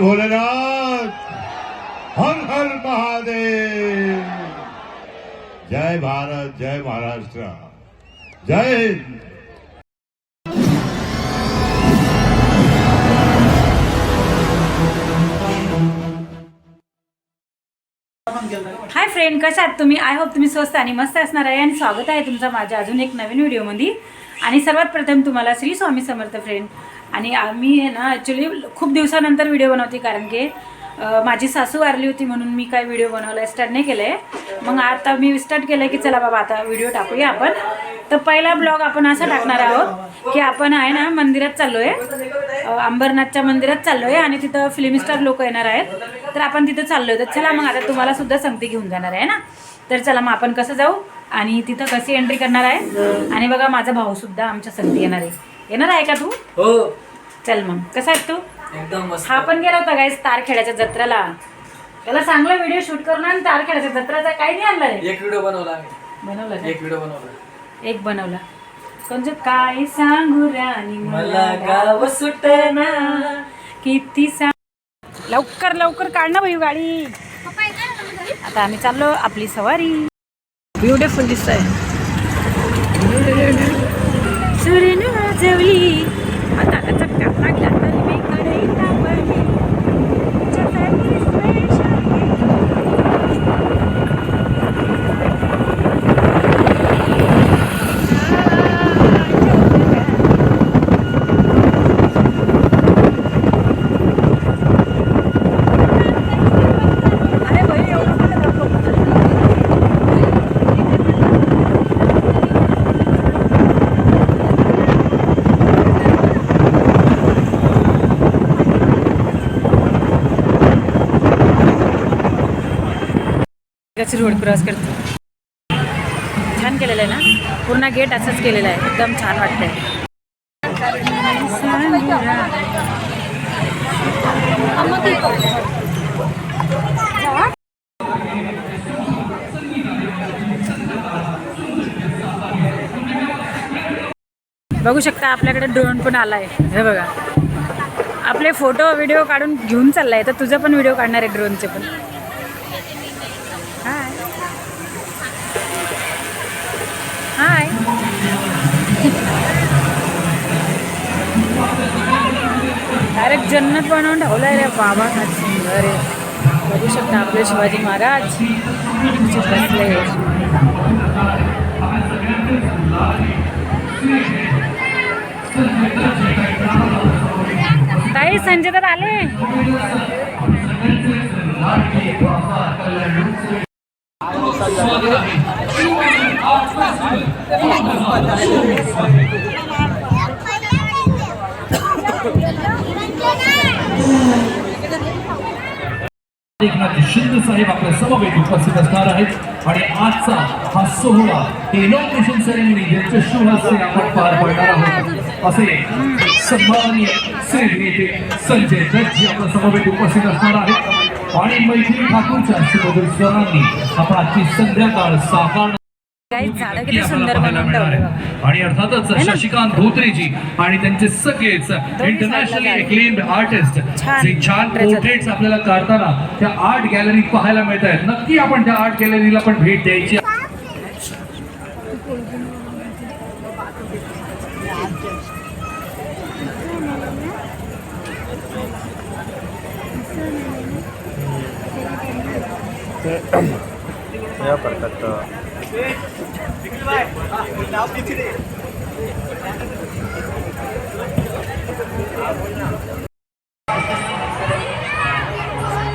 जय भोलेनाथ हर हर महादेव जय भारत जय महाराष्ट्र जय फ्रेंड कशा आहात तुम्ही? आय होप तुम्ही स्वस्त आणि मस्त असणार आहे आणि स्वागत आहे तुमचं माझ्या अजून एक नवीन व्हिडिओमध्ये. आणि सर्वात प्रथम तुम्हाला श्री स्वामी समर्थ फ्रेंड आणि आम्ही आहे ना ॲक्च्युली खूप दिवसानंतर व्हिडिओ बनवते कारण की माझी सासू वारली होती म्हणून मी काय व्हिडिओ बनवला स्टार्ट नाही केलं आहे मग आता मी स्टार्ट केलं की चला बाबा आता व्हिडिओ टाकूया आपण. तर पहिला ब्लॉग आपण असा टाकणार आहोत की आपण आहे ना मंदिरात चाललो आहे अंबरनाथच्या मंदिरात चाललो आहे आणि तिथं फिल्म स्टार लोक येणार आहेत. तर आपण तिथं चाललो आहे तर चला मग आता तुम्हाला सुद्धा संगती घेऊन जाणार आहे ना? तर चला मग आपण कसं जाऊ आणि तिथं कशी एंट्री करणार आहे? आणि बघा माझा भाऊ सुद्धा आमच्या संगती येणार आहे. येणार आहे का तू? हो. चल मग. कसा आहेस तू? एकदम मस्त. हा पण गेला होता गाईस तारखेड्याच्या जत्रेला. त्याला चांगला व्हिडिओ शूट करून आणि तारखेड्याच्या जत्रेचा काही नाही आणला रे. एक व्हिडिओ बनवला आम्ही. बनवला का? एक व्हिडिओ बनवला. एक बनवला. म्हणजे काय सांगू राणी मला गाव सुटना. किती सांग लवकर लवकर काढ ना भाई गाडी. आता आम्ही चाललो आपली सवारी. ब्युटिफुल दिसत आहे जवली आता आता चक्का लागला तर मी कडे तापली. तुझ्यासाठी special. अरे भाई एवढं मला दाखव. त्याची रोड क्रॉस करते. छान केलेलं आहे ना? पूर्ण गेट असंच केलेलं आहे. एकदम छान वाटतंय. बघू शकता आपल्याकडे ड्रोन पण आलाय. हे बघा. आपले फोटो व्हिडिओ काढून घेऊन चाललाय. तर तुझं पण व्हिडिओ काढणार आहे ड्रोनचे पण. हाय डायरेक्ट जन्नत बनवून ठेवलंय रे बाबा काय सुंदर आहे बघू शकता आपले शिवाजी महाराज बसले ताई संजय तर आले एकनाथ शिंदे साहेब आपल्या समवेत उपस्थित असणार आहेत. आणि आजचा हा सोहळा इनॉग्रेशन सेरेमनी यांच्या शुभ आपण पार पाडणार आहोत. असे सन्माननीय श्री नेते संजय दत्त आपल्या समवेत उपस्थित असणार आहेत. आणि मैथिली ठाकूरच्या आपण आजची संध्याकाळ साकार. आणि अर्थातच शशिकांत धोत्रेजी आणि त्यांचे सगळेच इंटरनॅशनली एक्लेम्ड आर्टिस्ट जे छान पोर्ट्रेट्स आपल्याला काढताना त्या आर्ट गॅलरीत पाहायला मिळत आहेत नक्की आपण त्या आर्ट गॅलरीला पण भेट द्यायची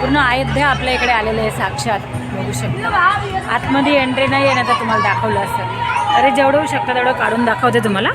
पूर्ण अयोध्या आपल्या इकडे आलेलं आहे साक्षात. बघू शकता. आतमध्ये एंट्री नाही आहे ना तर तुम्हाला दाखवलं असतं अरे जेवढं होऊ शकतं तेवढं काढून दाखवते तुम्हाला.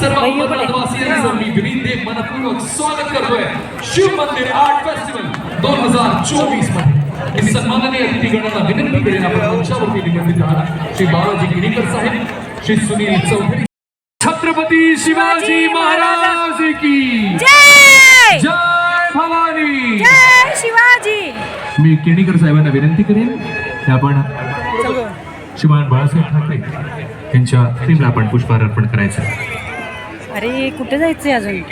सर्व भैय्या कुठे? अंबरनाथवासियांचं मी विनीत मनपूर्वक स्वागत करतोय. शिव मंदिर आर्ट फेस्टिवल दोन हजार चोवीसमध्ये. मी सन्माननीय अतिथीगणांना विनंती करेन आपण मंचावरती निमंत्रित आहात श्री बालाजी गिरीकर साहेब श्री सुनील चौधरी. छत्रपती शिवाजी महाराज की जय! जय भवानी. जय शिवाजी. मी केणीकर साहेबांना विनंती करेन आपण श्रीमान बाळासाहेब ठाकरे यांच्या प्रेमला आपण पुष्पहार अर्पण करायचं. अरे कुठे जायचंय अजून?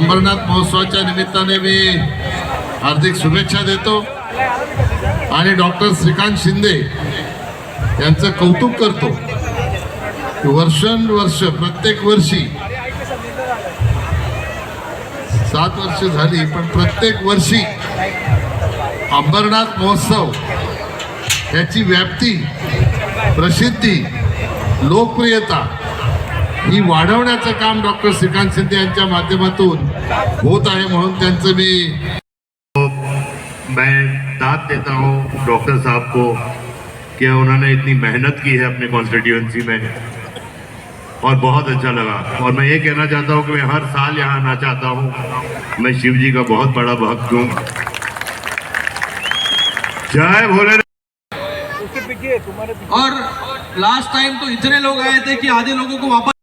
अंबरनाथ महोत्सवाच्या निमित्ताने मी हार्दिक शुभेच्छा देतो. आणि डॉक्टर श्रीकांत शिंदे यांचं कौतुक करतो. वर्षानुवर्ष प्रत्येक वर्षी सात वर्ष झाली पण प्रत्येक वर्षी अंबरनाथ महोत्सव याची व्याप्ती प्रसिद्धी लोकप्रियता ही वाढवण्याचं काम डॉक्टर श्रीकांत शिंदे यांच्या माध्यमातून होत आहे म्हणून त्यांचं मी मैं दाद देता हूँ डॉक्टर साहब को कि उन्होंने इतनी मेहनत की है अपने कॉन्स्टिट्यूंसी में। और बहुत अच्छा लगा। और मैं ये कहना चाहता हूँ कि मैं हर साल यहाँ आना चाहता हूँ। मैं शिव जी का बहुत बड़ा भक्त हूँ। जय भोले और लास्ट टाइम तो इतने लोग आए थे कि आधे लोगों को वापस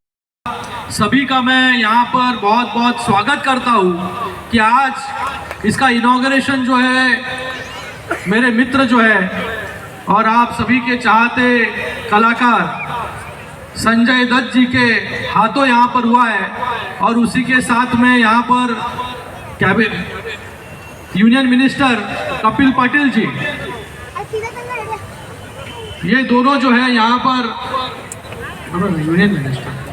सभी का मैं यहाँ पर बहुत बहुत स्वागत करता हूँ कि आज इसका इनॉग्रेशन जो है, मेरे मित्र जो है और आप सभी के चाहते कलाकार संजय दत्त जी के हाथों यहाँ पर हुआ है और उसी के साथ में यहाँ पर cabinet union minister Kapil Patil ji. ये दोनों जो है यहाँ पर, यूनियन मिनिस्टर।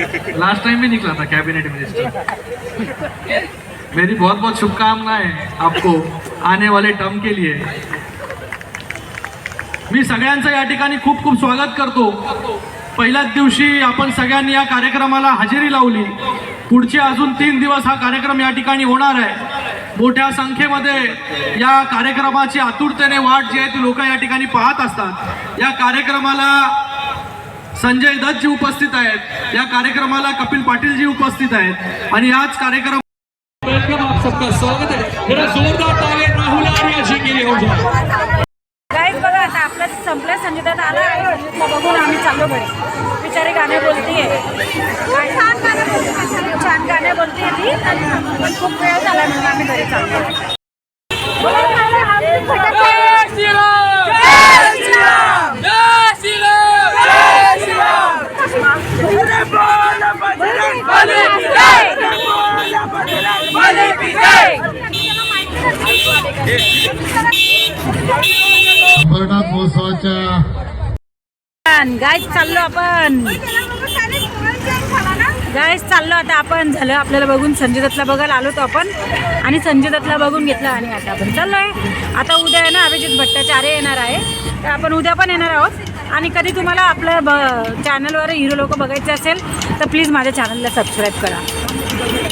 लास्ट टाइम भी निकला था कैबिनेट मिनिस्टर मेरी बहुत बहुत शुभकामनाएं आपको आने वाले टर्म के लिए। मी सगळ्यांचं या ठिकाणी खूप खूप स्वागत करतो. पहिल्याच दिवशी आपण सगळ्यांनी या कार्यक्रमाला हजेरी लावली. पुढचे अजून तीन दिवस हा कार्यक्रम या ठिकाणी होणार आहे. मोठ्या संख्येमध्ये या कार्यक्रमाची आतुरतेने वाट जी आहे ती लोक या ठिकाणी पाहत असतात. या कार्यक्रमाला संजय दत्त जी उपस्थित आहेत. या कार्यक्रमाला कपिल पाटील जी उपस्थित आहेत. आणि याच कार्यक्रम वेलकम आप सबका स्वागत है। मेरा जोरदार ताली राहुल आर्या जी के लिए हो जाए। गाईज बघा आता आपलं संपलं संगीतात आला आणि संगीतला बघून आम्ही चाललो घरी. बिचारी गाणे बोलतीये. काय छान गाणे बोलते छान गाणे बोलतीये ती. पण खूप वेळ झाला म्हणून आम्ही घरी चाललो गाईज चाललो आपण. गाईज चाललो आता आपण. झालं आपल्याला बघून संजय दत्तला बघायला आलो होतो आपण. आणि संजय दत्तला बघून घेतलं आणि आता आपण चाललोय. आता उद्या आहे ना अभिजित भट्टाचार्य येणार आहे. तर आपण उद्या पण येणार आहोत. आणि कधी तुम्हाला आपल्या ब चॅनलवर हिरो लोक बघायचे असेल तर प्लीज माझ्या चॅनलला सबस्क्राईब करा.